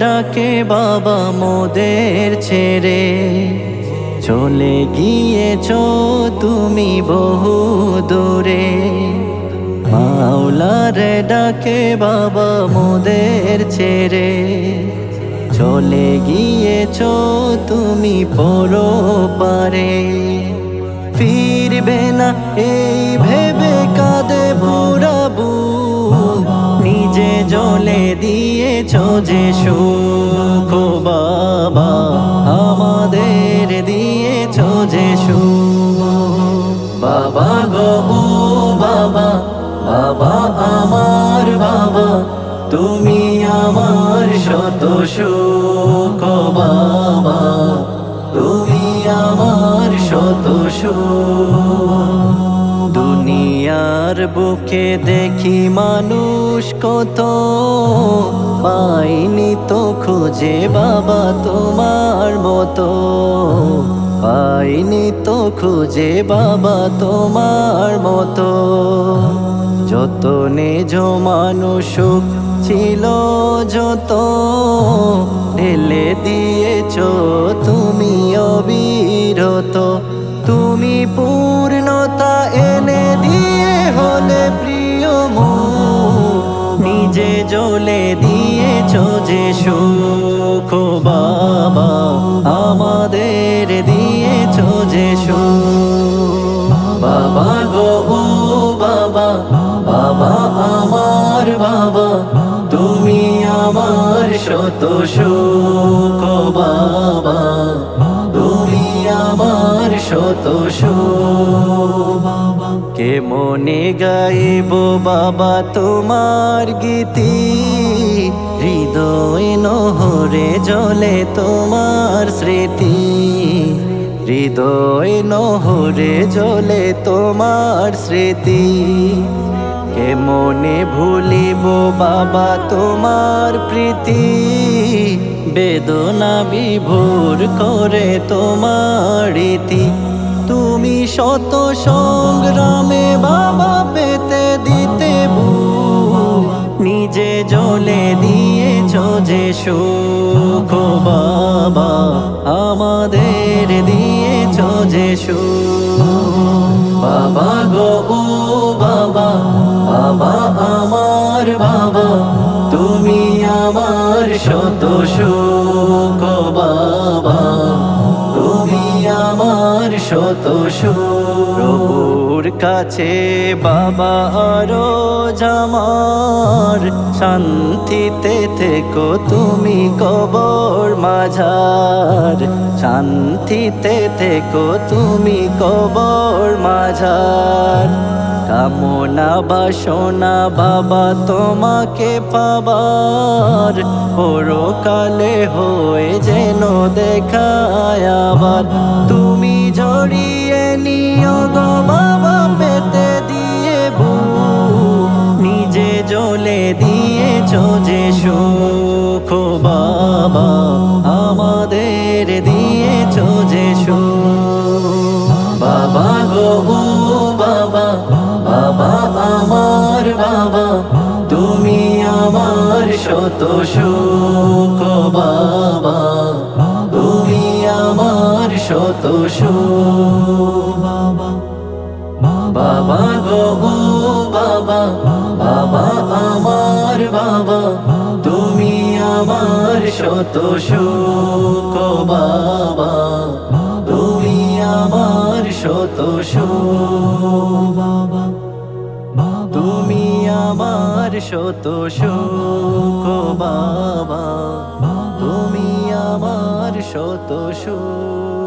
ডাকে বাবা মোদের ছেড়ে। চলে গিয়েছ তুমি বহু দূরে। মাওলার ডাকে বাবা মোদের ছেড়ে। চলে গিয়েছ তুমি পরো পারে ফিরবে না এই দিয়েছ যে সুখ বাবা, আমাদের দিয়েছ যে সুখ। বাবা গো বাবা বাবা আমার বাবা, তুমি আমার শত সুখ বাবা, তুমি আমার শত দুনিয়ার বুকে দেখি মানুষ কত পাইনি তো খুঁজে বাবা তোমার মতো। পাইনি তো খুঁজে বাবা তোমার মতো। যত নিজ মানুষ ছিল, যত ঢেলে দিয়েছ তুমি অবিরত। তুমি পূর্ণতা এনে দিয়ে হলে প্রিয় মু জ্বলে দিয়েছ যে সুখ বাবা, আমাদের দিয়েছ যে বাবা গো, ও বাবা বাবা আমার বাবা, তুমি আমার শত সুখ বাবা, তুমি আমার শত সুখ। কে মনে গাইব বাবা তোমার গীতি। হৃদয় নহরে জলে তোমার স্মৃতি। হৃদয় নহরে জলে তোমার স্মৃতি। কে মনে ভুলিব বাবা তোমার প্রীতি? বেদনা বিভোর করে তোমার রীতি। তুমি শত সংগ্রামে বাবা পেতে দিতে বু। নিজে জ্বলে দিয়েছ যে সুখ বাবা, আমাদের দিয়েছ যে সুখ। বাবা গো, ও বাবা বাবা আমার বাবা, তুমি আমার শত সুখ বাবা। শত সুর কাছে বাবা আরও জামার। শান্তিতে থেকো তুমি কবর মাঝার। শান্তিতে থেকো তুমি কবর মাঝার। কামনা সোনা বাবা, তোমাকে পাবার। পরকালে হয়ে যেন দেখায় আবার। তুমি জড়িয়ে নিও গো বাবা। বাবা, তুমি আমার শত সুখ বাবা, তুমি আমার শত সুখ বাবা। বাবা গো বাবা বাবা আমার বাবা, তুমি আমার শত সুখ বাবা। তুমি আমার শত সুখ বাবা। আমার শত শোক বাবা। তুমি আমার শত সুখ।